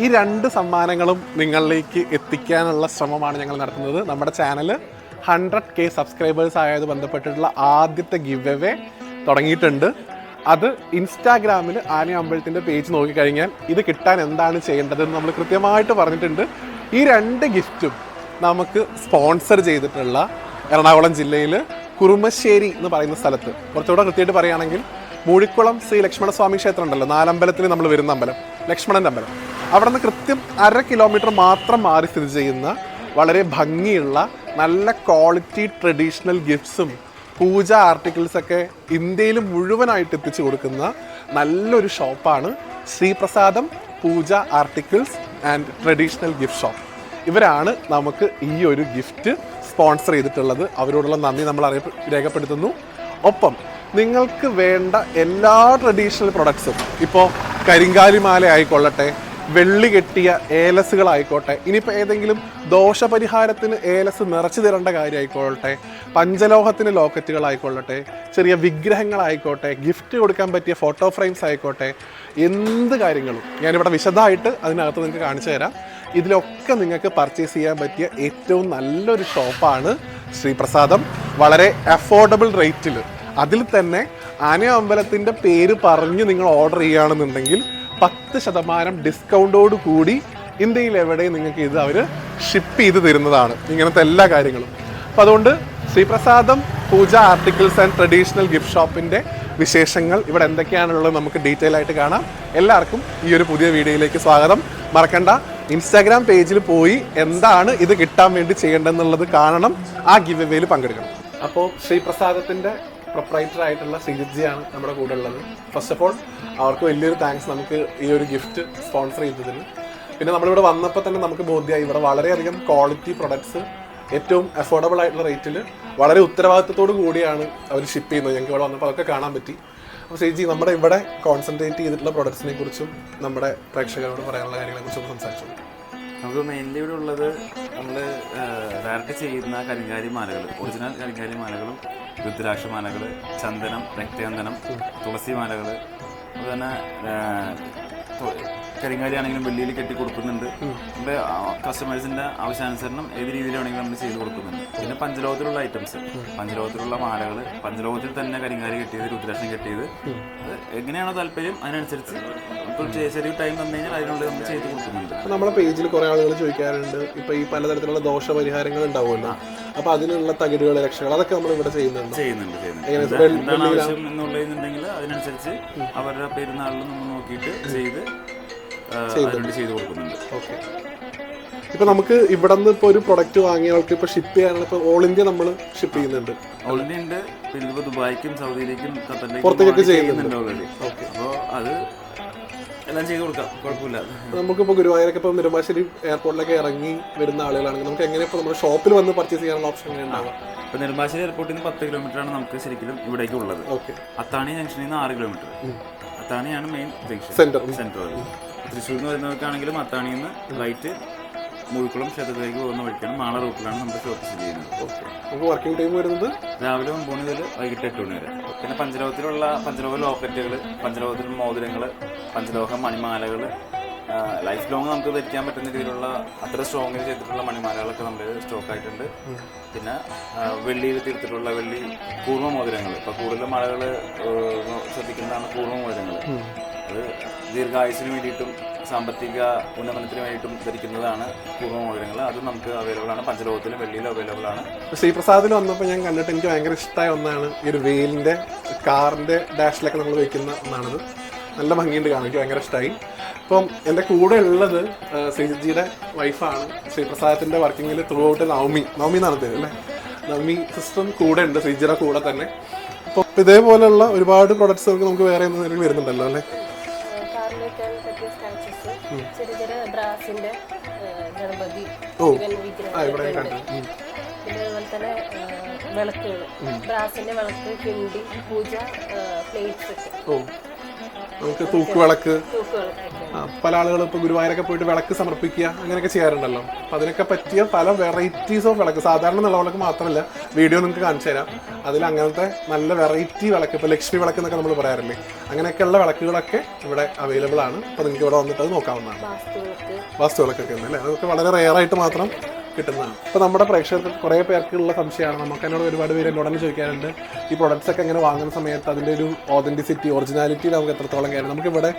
ഈ രണ്ട് സമ്മാനങ്ങളും നിങ്ങളിലേക്ക് എത്തിക്കാനുള്ള ശ്രമമാണ് ഞങ്ങൾ നടത്തുന്നത്. നമ്മുടെ ചാനൽ ഹൺഡ്രഡ് കെ സബ്സ്ക്രൈബേഴ്സ് ആയത് ബന്ധപ്പെട്ടിട്ടുള്ള ആദ്യത്തെ ഗിവ് എവേ തുടങ്ങിയിട്ടുണ്ട്. അത് ഇൻസ്റ്റാഗ്രാമിൽ ആന അമ്പലത്തിന്റെ പേജ് നോക്കിക്കഴിഞ്ഞാൽ ഇത് കിട്ടാൻ എന്താണ് ചെയ്യേണ്ടതെന്ന് നമ്മൾ കൃത്യമായിട്ട് പറഞ്ഞിട്ടുണ്ട്. ഈ രണ്ട് ഗിഫ്റ്റും നമുക്ക് സ്പോൺസർ ചെയ്തിട്ടുള്ള എറണാകുളം ജില്ലയിൽ കുറുമശ്ശേരി എന്ന് പറയുന്ന സ്ഥലത്ത്. കുറച്ചുകൂടെ കൃത്യമായിട്ട് പറയുകയാണെങ്കിൽ മൂഴിക്കുളം ശ്രീ ലക്ഷ്മണസ്വാമി ക്ഷേത്രം ഉണ്ടല്ലോ നാലമ്പലത്തിൽ നമ്മൾ വരുന്ന അമ്പലം ലക്ഷ്മണന്റെ അമ്പലം. അവിടെ നിന്ന് കൃത്യം അര കിലോമീറ്റർ മാത്രം മാറി സ്ഥിതി ചെയ്യുന്ന വളരെ ഭംഗിയുള്ള നല്ല ക്വാളിറ്റി ട്രഡീഷണൽ ഗിഫ്റ്റ്സും പൂജ ആർട്ടിക്കിൾസൊക്കെ ഇന്ത്യയിൽ മുഴുവനായിട്ട് എത്തിച്ചു കൊടുക്കുന്ന നല്ലൊരു ഷോപ്പാണ് Sreeprasadam Pooja articles and traditional gift shop ഇവരാണ് നമുക്ക് ഈ ഒരു ഗിഫ്റ്റ് സ്പോൺസർ ചെയ്തിട്ടുള്ളത്. അവരോടുള്ള നന്ദി നമ്മൾ അറിയ രേഖപ്പെടുത്തുന്നു. ഒപ്പം നിങ്ങൾക്ക് വേണ്ട എല്ലാ ട്രഡീഷണൽ പ്രൊഡക്ട്സും ഇപ്പോൾ കരിങ്കാലിമാല ആയിക്കൊള്ളട്ടെ വെള്ളി കെട്ടിയ ഏലസുകളായിക്കോട്ടെ. ഇനിയിപ്പോൾ ഏതെങ്കിലും ദോഷപരിഹാരത്തിന് ഏലസ് നിറച്ചു തരേണ്ട കാര്യമായിക്കോട്ടെ. പഞ്ചലോഹത്തിന് ലോക്കറ്റുകളായിക്കൊള്ളട്ടെ. ചെറിയ വിഗ്രഹങ്ങളായിക്കോട്ടെ. ഗിഫ്റ്റ് കൊടുക്കാൻ പറ്റിയ ഫോട്ടോ ഫ്രെയിംസ് ആയിക്കോട്ടെ. എന്ത് കാര്യങ്ങളും. ഞാനിവിടെ വിശദമായിട്ട് അതിനകത്ത് നിങ്ങൾക്ക് കാണിച്ചു തരാം. ഇതിലൊക്കെ നിങ്ങൾക്ക് പർച്ചേസ് ചെയ്യാൻ പറ്റിയ ഏറ്റവും നല്ലൊരു ഷോപ്പാണ് ശ്രീപ്രസാദം വളരെ അഫോർഡബിൾ റേറ്റിൽ അതിൽ തന്നെ ആന അമ്പലത്തിന്റെ പേര് പറഞ്ഞ് നിങ്ങൾ ഓർഡർ ചെയ്യുകയാണെന്നുണ്ടെങ്കിൽ പത്ത് ശതമാനം ഡിസ്കൗണ്ടോട് കൂടി ഇന്ത്യയിൽ എവിടെയും നിങ്ങൾക്ക് ഇത് അവർ ഷിപ്പ് ചെയ്ത് തരുന്നതാണ്. ഇങ്ങനത്തെ എല്ലാ കാര്യങ്ങളും. അപ്പോൾ അതുകൊണ്ട് Sreeprasadam Pooja articles and traditional gift ഷോപ്പിന്റെ വിശേഷങ്ങൾ ഇവിടെ എന്തൊക്കെയാണുള്ളത് നമുക്ക് ഡീറ്റെയിൽ ആയിട്ട് കാണാം. എല്ലാവർക്കും ഈ ഒരു പുതിയ വീഡിയോയിലേക്ക് സ്വാഗതം. മറക്കണ്ട ഇൻസ്റ്റാഗ്രാം പേജിൽ പോയി എന്താണ് ഇത് കിട്ടാൻ വേണ്ടി ചെയ്യേണ്ടതെന്നുള്ളത് കാണണം. ആ ഗിവ് എവേയിൽ പങ്കെടുക്കണം. അപ്പോൾ ശ്രീപ്രസാദത്തിന്റെ പ്രൊപ്പറേറ്റർ ആയിട്ടുള്ള ശ്രീജിത്ജിയാണ് നമ്മുടെ കൂടെ ഉള്ളത് ഫസ്റ്റ് ഓഫ് ഓൾ അവർക്ക് വലിയൊരു താങ്ക്സ് നമുക്ക് ഈ ഒരു ഗിഫ്റ്റ് സ്പോൺസർ ചെയ്തതിന്. പിന്നെ നമ്മളിവിടെ വന്നപ്പോൾ തന്നെ നമുക്ക് ബോധ്യമായി ഇവിടെ വളരെയധികം ക്വാളിറ്റി പ്രൊഡക്ട്സ് ഏറ്റവും അഫോർഡബിൾ ആയിട്ടുള്ള റേറ്റിൽ വളരെ ഉത്തരവാദിത്തത്തോടു കൂടിയാണ് അവർ ഷിപ്പ് ചെയ്യുന്നത്. ഞങ്ങൾക്ക് ഇവിടെ വന്നപ്പോൾ അതൊക്കെ കാണാൻ പറ്റി. അപ്പോൾ ശ്രീജി നമ്മുടെ ഇവിടെ കോൺസെൻട്രേറ്റ് ചെയ്തിട്ടുള്ള പ്രൊഡക്ട്സിനെ കുറിച്ചും നമ്മുടെ പ്രേക്ഷകരോട് പറയാനുള്ള കാര്യങ്ങളെ കുറിച്ചും സംസാരിച്ചു നമുക്ക് മെയിൻലി ഇവിടെ ഉള്ളത് നമ്മൾ ഡയറക്റ്റ് ചെയ്യുന്ന കരിങ്കാലി മാലകൾ ഒറിജിനൽ കരിങ്കാലി മാലകളും രുദ്രാക്ഷ മാലകൾ ചന്ദനം രക്തചന്ദനം തുളസി മാലകൾ അതുപോലെ തന്നെ കരിങ്കാലി ആണെങ്കിലും വെള്ളിയിൽ കെട്ടി കൊടുക്കുന്നുണ്ട് നമ്മുടെ കസ്റ്റമേഴ്സിന്റെ ആവശ്യാനുസരണം ഏത് രീതിയിലാണെങ്കിലും നമ്മൾ ചെയ്ത് കൊടുക്കുന്നുണ്ട്. പിന്നെ പഞ്ചലോകത്തിലുള്ള ഐറ്റംസ് പഞ്ചലോകത്തിലുള്ള മാലകൾ പഞ്ചലോകത്തിൽ തന്നെ കരിങ്കാലി കെട്ടിയത് രുദ്രാക്ഷം കെട്ടിയത്. അത് എങ്ങനെയാണോ താല്പര്യം അതിനനുസരിച്ച് ചെറിയ ടൈം തന്നു കഴിഞ്ഞാൽ അതിനുള്ളിൽ നമ്മൾ ചെയ്ത് കൊടുക്കുന്നുണ്ട്. നമ്മുടെ പേജിൽ കുറെ ആളുകൾ ചോദിക്കാറുണ്ട് ഇപ്പൊ ഈ പലതരത്തിലുള്ള ദോഷ പരിഹാരങ്ങൾ ഉണ്ടാവുമല്ലോ. അപ്പൊ അതിനുള്ള തകിടുകൾ രക്ഷകൾ അതൊക്കെ നമ്മൾ ഇവിടെ ചെയ്യുന്നുണ്ട്? ചെയ്യുന്നുണ്ട് ചെയ്യുന്നുണ്ട്. എന്താണ് ആവശ്യം എന്നുള്ളതെന്നുണ്ടെങ്കിൽ അതിനനുസരിച്ച് അവരുടെ പെരുന്നാളിൽ നമ്മൾ നോക്കിയിട്ട് ചെയ്ത് അതിനുവേണ്ടി ചെയ്തു കൊടുക്കുന്നുണ്ട്. ഓക്കെ. ഇപ്പൊ നമുക്ക് ഇവിടെ നിന്ന് ഇപ്പൊ ഒരു പ്രൊഡക്റ്റ് വാങ്ങിയവർക്ക് ഇപ്പൊ ഷിപ്പ് ചെയ്യാനുള്ള ഇപ്പൊ ഓൾ ഇന്ത്യ നമ്മൾ ഷിപ്പ് ചെയ്യുന്നുണ്ട്. ഓൾ ഇന്ത്യ ഉണ്ട്. പിന്നെ ഇപ്പൊ ദുബായിക്കും സൗദിയിലേക്കും ഖത്തറിലേക്കും പുറത്തേക്കൊക്കെ ചെയ്യുന്നുണ്ട്. Already okay. അപ്പോൾ അത് എല്ലാം ചെയ്ത് കൊടുക്കാം. കുഴപ്പമില്ല. നമുക്കിപ്പോ ഗുരുവായൂരൊക്കെ ഇപ്പൊ നെടുമ്പാശ്ശേരി എയർപോർട്ടിലൊക്കെ ഇറങ്ങി വരുന്ന ആളുകളാണെങ്കിൽ നമുക്ക് എങ്ങനെ ഇപ്പൊ നമ്മുടെ ഷോപ്പിൽ വന്ന് പർച്ചേസ് ചെയ്യാനുള്ള ഓപ്ഷൻ എങ്ങനെ ഉണ്ടാവുക ഇപ്പോൾ നെടുമ്പാശ്ശേരി എയർപോർട്ടിൽ നിന്ന് പത്ത് കിലോമീറ്റർ ആണ് നമുക്ക് ശരിക്കും ഇവിടേക്ക് ഉള്ളത്. ഓക്കെ. അത്താണി ജംഗ്ഷനിൽ നിന്ന് ആറ് കിലോമീറ്റർ അത്താണിയാണ് മെയിൻ ജംഗ്ഷൻ സെന്റർ സെന്റർ തൃശ്ശൂരിൽ നിന്ന് വരുന്നവർക്കാണെങ്കിലും അത്താണിയിൽ നിന്ന് ലൈറ്റ് മുഴുക്കുളം ക്ഷേത്രത്തിലേക്ക് പോകുന്ന വഴിക്കാണ്. മാള റൂട്ടിലാണ് നമ്മൾ ഷോപ്പ് സ്ഥിതി ചെയ്യുന്നത്. ഓക്കെ നമുക്ക് വർക്കിംഗ് ടൈം വരുന്നത്? രാവിലെ ഒമ്പത് മണി മുതൽ വൈകിട്ട് എട്ട് മണി വരെ. പിന്നെ പഞ്ചലോഹത്തിലുള്ള പഞ്ചലോഹ ലോക്കറ്റുകൾ പഞ്ചലോഹത്തിൽ മോതിരങ്ങൾ പഞ്ചലോഹ മണിമാലകൾ ലൈഫ് ലോങ് നമുക്ക് ധരിക്കാൻ പറ്റുന്ന രീതിയിലുള്ള അത്ര സ്ട്രോങ്ങിൽ ചെയ്തിട്ടുള്ള മണിമാലകളൊക്കെ നമ്മൾ സ്റ്റോക്ക് ആയിട്ടുണ്ട് പിന്നെ വെള്ളിയിൽ തീർത്തിട്ടുള്ള വെള്ളി കൂർമ്മ മോതിരങ്ങൾ ഇപ്പോൾ കൂടുതൽ മഴകൾ ശ്രദ്ധിക്കുന്നതാണ് കൂർമ്മ മോതിരങ്ങൾ അത് ദീർഘായുസിന് വേണ്ടിയിട്ടും സാമ്പത്തിക ഉന്നമനത്തിന് വേണ്ടിയിട്ടും ധരിക്കുന്നതാണ് പൂർവ മോതിരങ്ങൾ അത് നമുക്ക് അവൈലബിൾ ആണ്. പഞ്ചലോകത്തിലും വെള്ളിയിലും അവൈലബിൾ ആണ്. ശ്രീപ്രസാദിൽ വന്നപ്പോൾ ഞാൻ കണ്ടിട്ട് എനിക്ക് ഭയങ്കര ഇഷ്ടമായ ഒന്നാണ് ഈ ഒരു വെയിലിന്റെ കാറിന്റെ ഡാഷിലൊക്കെ നമ്മൾ വെക്കുന്ന ഒന്നാണത്. നല്ല ഭംഗിയുണ്ട് കാണാൻ. എനിക്ക് ഭയങ്കര ഇഷ്ടമായി അപ്പം എന്റെ കൂടെ ഉള്ളത് ശ്രീജിയുടെ വൈഫാണ് ശ്രീപ്രസാദത്തിന്റെ വർക്കിങ്ങിൽ ത്രൂ ഔട്ട് നവമി. നവമി എന്നാണ് പേര് അല്ലേ? നവമി സിസ്റ്റം കൂടെ ഉണ്ട് ശ്രീജിയുടെ കൂടെ തന്നെ. അപ്പോൾ ഇതേപോലെയുള്ള ഒരുപാട് പ്രൊഡക്ട്സ് നമുക്ക് വേറെ വരുന്നുണ്ടല്ലോ അല്ലേ? ബ്രാസിന്റെ ഗണപതി. പിന്നെ അതുപോലെ തന്നെ വിളക്കുകൾ ബ്രാസിന്റെ വിളക്ക് കിണ്ടി പൂജ പ്ലേറ്റ്സ് ഒക്കെ. നമുക്ക് തൂക്ക് വിളക്ക് പല ആളുകളും ഇപ്പോൾ ഗുരുവായൂരൊക്കെ പോയിട്ട് വിളക്ക് സമർപ്പിക്കുക അങ്ങനെയൊക്കെ ചെയ്യാറുണ്ടല്ലോ. അപ്പം അതിനൊക്കെ പറ്റിയ പല വെറൈറ്റീസ് ഓഫ് വിളക്ക്. സാധാരണ നിലവിളക്ക് മാത്രമല്ല വീഡിയോ നിങ്ങൾക്ക് കാണിച്ചു തരാം. അതിൽ അങ്ങനത്തെ നല്ല വെറൈറ്റി വിളക്ക് ഇപ്പോൾ ലക്ഷ്മി വിളക്ക് എന്നൊക്കെ നമ്മൾ പറയാറില്ലേ. അങ്ങനെയൊക്കെയുള്ള വിളക്കുകളൊക്കെ ഇവിടെ അവൈലബിൾ ആണ്. അപ്പോൾ നിങ്ങൾക്ക് ഇവിടെ വന്നിട്ട് അത് നോക്കാവുന്നതാണ്. വാസ്തു വിളക്കൊക്കെ ഉണ്ട് അല്ലേ? അതൊക്കെ വളരെ റെയർ ആയിട്ട് മാത്രം കിട്ടുന്നതാണ്. ഇപ്പോൾ നമ്മുടെ പ്രേക്ഷകർക്ക് കുറേ പേർക്കുള്ള സംശയമാണ്. നമുക്ക് എന്നോട് ഒരുപാട് പേര് എന്നോട് തന്നെ ചോദിക്കാറുണ്ട്. ഈ പ്രൊഡക്ട്സ് ഒക്കെ എങ്ങനെ വാങ്ങുന്ന സമയത്ത് അതിന്റെ ഒരു ഓതന്റിസിറ്റി ഒറിജിനാലിറ്റി നമുക്ക് എത്രത്തോളം കാര്യം നമുക്ക് ഇവിടെ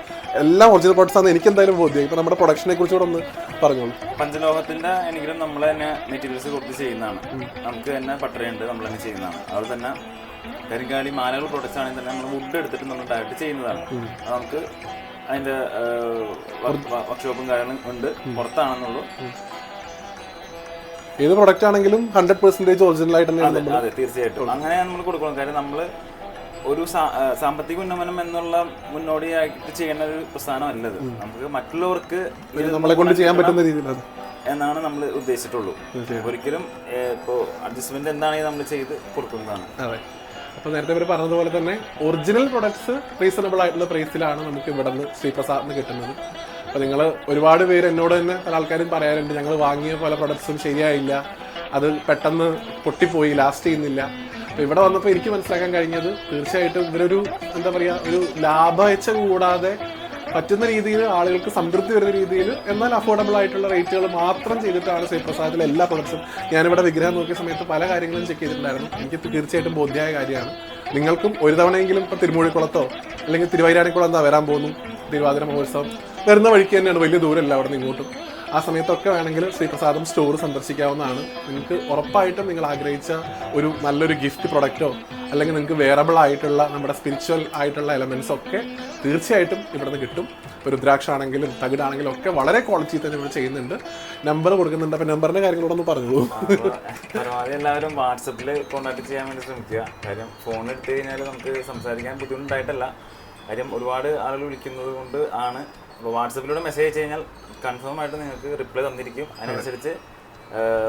എല്ലാം ഒറിജിനൽ പ്രോഡക്ട്സ് ആണ് എനിക്ക് എന്തായാലും ബോധ്യം ഇപ്പോൾ നമ്മുടെ പ്രൊഡക്ഷനെ കുറിച്ച് കൂടെ ഒന്ന് പറഞ്ഞോളൂ. പഞ്ചലോഹത്തിന്റെ എനിക്കും നമ്മൾ തന്നെ മെറ്റീരിയൽസ് കൊടുത്ത് ചെയ്യുന്നതാണ്. നമുക്ക് തന്നെ പട്ടറയുണ്ട് നമ്മൾ തന്നെ ചെയ്യുന്നതാണ്. അതുപോലെ തന്നെ കരിങ്കാലി മാലകൾ പ്രൊഡക്ട്സ് ആണെങ്കിൽ തന്നെ നമ്മൾ വുഡ് എടുത്തിട്ട് നമ്മൾ ഡയറക്റ്റ് ചെയ്യുന്നതാണ്. അത് നമുക്ക് അതിന്റെ വർക്ക്ഷോപ്പും കാര്യങ്ങളും ഉണ്ട്. പുറത്താണെന്നുള്ളൂ. ഏത് പ്രൊഡക്റ്റ് ആണെങ്കിലും ഹൺഡ്രഡ് പെർസെന്റേജ് ഒറിജിനൽ ആയിട്ട് തന്നെയാണ് അതെ തീർച്ചയായിട്ടും. അങ്ങനെ നമ്മൾ കൊടുക്കണം കാര്യം നമ്മൾ ഒരു സാമ്പത്തിക ഉന്നമനം എന്നുള്ള മുന്നോടിയായിട്ട് ചെയ്യുന്ന ഒരു പ്രസ്ഥാനം പ്രസ്ഥാനമല്ലത് നമുക്ക് മറ്റുള്ളവർക്ക് നമ്മളെ കൊണ്ട് ചെയ്യാൻ പറ്റുന്ന രീതിയിൽ എന്നാണ് നമ്മൾ ഉദ്ദേശിച്ചിട്ടുള്ളൂ. ഒരിക്കലും ഇപ്പോൾ അഡ്ജസ്റ്റ്മെന്റ് എന്താണെങ്കിൽ നമ്മൾ ചെയ്ത് കൊടുക്കുന്നതാണ്. അപ്പോൾ നേരത്തെ ഇവർ പറഞ്ഞതുപോലെ തന്നെ ഒറിജിനൽ പ്രൊഡക്ട്സ് റീസണബിൾ ആയിട്ടുള്ള പ്രൈസിലാണ് നമുക്ക് ഇവിടെ നിന്ന് ശ്രീപ്രസാദിന് കിട്ടുന്നത്. അപ്പോൾ നിങ്ങൾ ഒരുപാട് പേര് എന്നോട് തന്നെ പല ആൾക്കാരും പറയാറുണ്ട് ഞങ്ങൾ വാങ്ങിയ പല പ്രൊഡക്ട്സും ശരിയായില്ല. അത് പെട്ടെന്ന് പൊട്ടിപ്പോയി ലാസ്റ്റ് ചെയ്യുന്നില്ല. അപ്പോൾ ഇവിടെ വന്നപ്പോൾ എനിക്ക് മനസ്സിലാക്കാൻ കഴിഞ്ഞത് തീർച്ചയായിട്ടും ഇവരൊരു എന്താ പറയുക ഒരു ലാഭേച്ഛ കൂടാതെ പറ്റുന്ന രീതിയിൽ ആളുകൾക്ക് സംതൃപ്തി വരുന്ന രീതിയിൽ എന്നാൽ അഫോർഡബിൾ ആയിട്ടുള്ള റേറ്റുകൾ മാത്രം ചെയ്തിട്ടാണ് ശ്രീപ്രസാദിലെ എല്ലാ പ്രൊഡക്ട്സും ഞാനിവിടെ വിഗ്രഹം നോക്കിയ സമയത്ത് പല കാര്യങ്ങളും ചെക്ക് ചെയ്തിട്ടുണ്ടായിരുന്നു. എനിക്ക് തീർച്ചയായിട്ടും ബോധ്യമായ കാര്യമാണ്. നിങ്ങൾക്കും ഒരു തവണയെങ്കിലും ഇപ്പോൾ തിരുമൂഴിക്കുളത്തോ അല്ലെങ്കിൽ തിരുവൈരാണിക്കുളം എന്താ വരാൻ പോകുന്നു? തിരുവാതിര മഹോത്സവം. വരുന്ന വഴിക്ക് തന്നെയാണ് വലിയ ദൂരമല്ല അവിടെ നിന്ന് ഇങ്ങോട്ടും. ആ സമയത്തൊക്കെ വേണമെങ്കിൽ ശ്രീപ്രസാദം സ്റ്റോർ സന്ദർശിക്കാവുന്നതാണ്. നിങ്ങൾക്ക് ഉറപ്പായിട്ടും നിങ്ങൾ ആഗ്രഹിച്ച ഒരു നല്ലൊരു ഗിഫ്റ്റ് പ്രൊഡക്റ്റോ അല്ലെങ്കിൽ നിങ്ങൾക്ക് വേറബിൾ ആയിട്ടുള്ള നമ്മുടെ സ്പിരിച്വൽ ആയിട്ടുള്ള എലമെന്റ്സ് ഒക്കെ തീർച്ചയായിട്ടും ഇവിടുന്ന് കിട്ടും. ഇപ്പോൾ രുദ്രാക്ഷ ആണെങ്കിലും തകിടാണെങ്കിലും ഒക്കെ വളരെ ക്വാളിറ്റി തന്നെ ഇവിടെ ചെയ്യുന്നുണ്ട്. നമ്പർ കൊടുക്കുന്നുണ്ട്. അപ്പോൾ നമ്പറിന്റെ കാര്യങ്ങളോടൊന്ന് പറഞ്ഞോളൂ. പരമാവധി എല്ലാവരും വാട്സപ്പിൽ കോൺടാക്ട് ചെയ്യാൻ വേണ്ടി ശ്രമിക്കുക. കാര്യം ഫോൺ എടുത്തു കഴിഞ്ഞാൽ നമുക്ക് സംസാരിക്കാൻ ബുദ്ധിമുട്ടായിട്ടല്ല. കാര്യം ഒരുപാട് ആളുകൾ വിളിക്കുന്നത് കൊണ്ട് ആണ്. അപ്പോൾ വാട്സപ്പിലൂടെ മെസ്സേജ് അയച്ചു കഴിഞ്ഞാൽ കൺഫേം ആയിട്ട് നിങ്ങൾക്ക് റിപ്ലൈ തന്നിരിക്കും. അതിനനുസരിച്ച്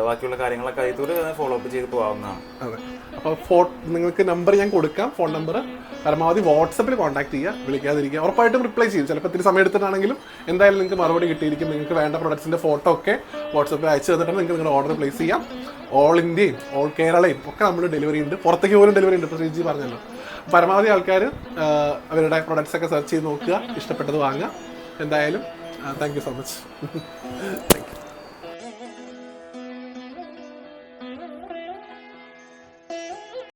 ബാക്കിയുള്ള കാര്യങ്ങളൊക്കെ അതിലൂടെ ഫോളോ അപ്പ് ചെയ്ത് പോകാവുന്നതാണ്. അതെ. അപ്പോൾ ഫോ നിങ്ങൾക്ക് നമ്പർ ഞാൻ കൊടുക്കാം ഫോൺ നമ്പർ പരമാവധി വാട്സപ്പിൽ കോൺടാക്ട് ചെയ്യുക വിളിക്കാതിരിക്കുക. ഉറപ്പായിട്ടും റിപ്ലൈ ചെയ്യും. ചിലപ്പോൾ ഇത്തിരി സമയം എടുത്തിട്ടാണെങ്കിലും എന്തായാലും നിങ്ങൾക്ക് മറുപടി കിട്ടിയിരിക്കും. നിങ്ങൾക്ക് വേണ്ട പ്രൊഡക്ട്സിന്റെ ഫോട്ടോ ഒക്കെ വാട്സപ്പിൽ അയച്ചു തന്നിട്ട് നിങ്ങൾക്ക് നിങ്ങളുടെ ഓർഡർ പ്ലേസ് ചെയ്യാം. ഓൾ ഇന്ത്യയും ഓൾ കേരളയും ഒക്കെ നമ്മൾ ഡെലിവറി ഉണ്ട്. പുറത്തേക്ക് പോലും ഡെലിവറി ഉണ്ട്. ഇപ്പോൾ ശ്രീജി പറഞ്ഞല്ലോ. പരമാവധി ആൾക്കാർ അവരുടെ പ്രൊഡക്ട്സ് ഒക്കെ സെർച്ച് ചെയ്ത് നോക്കുക ഇഷ്ടപ്പെട്ടത് വാങ്ങുക. എന്തായാലും thank you so much thank you